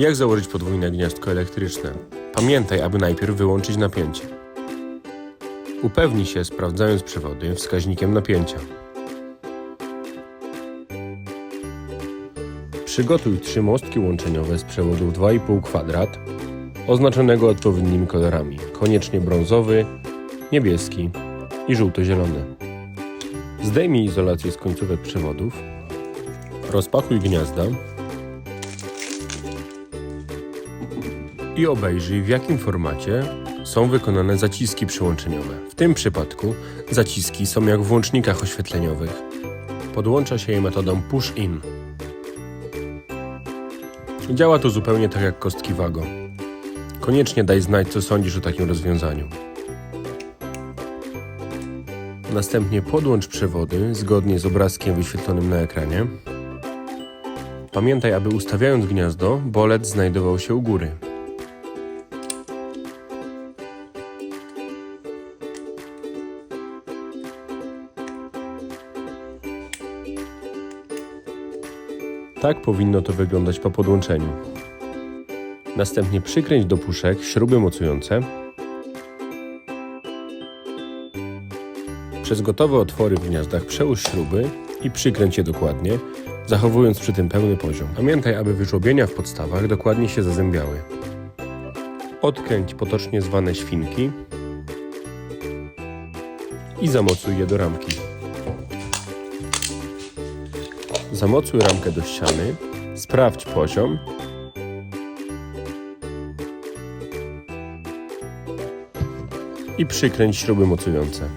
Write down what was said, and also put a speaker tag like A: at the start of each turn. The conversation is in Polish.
A: Jak założyć podwójne gniazdko elektryczne? Pamiętaj, aby najpierw wyłączyć napięcie. Upewnij się, sprawdzając przewody, wskaźnikiem napięcia. Przygotuj trzy mostki łączeniowe z przewodów 2,5 kwadrat, oznaczonego odpowiednimi kolorami, koniecznie brązowy, niebieski i żółto-zielony. Zdejmij izolację z końcówek przewodów, rozpakuj gniazda i obejrzyj w jakim formacie są wykonane zaciski przyłączeniowe. W tym przypadku zaciski są jak w włącznikach oświetleniowych. Podłącza się je metodą push-in. Działa to zupełnie tak jak kostki Wago. Koniecznie daj znać, co sądzisz o takim rozwiązaniu. Następnie podłącz przewody zgodnie z obrazkiem wyświetlonym na ekranie. Pamiętaj, aby ustawiając gniazdo, bolec znajdował się u góry. Tak powinno to wyglądać po podłączeniu. Następnie przykręć do puszek śruby mocujące. Przez gotowe otwory w gniazdach przełóż śruby i przykręć je dokładnie, zachowując przy tym pełny poziom. Pamiętaj, aby wyżłobienia w podstawach dokładnie się zazębiały. Odkręć potocznie zwane świnki i zamocuj je do ramki. Zamocuj ramkę do ściany, sprawdź poziom i przykręć śruby mocujące.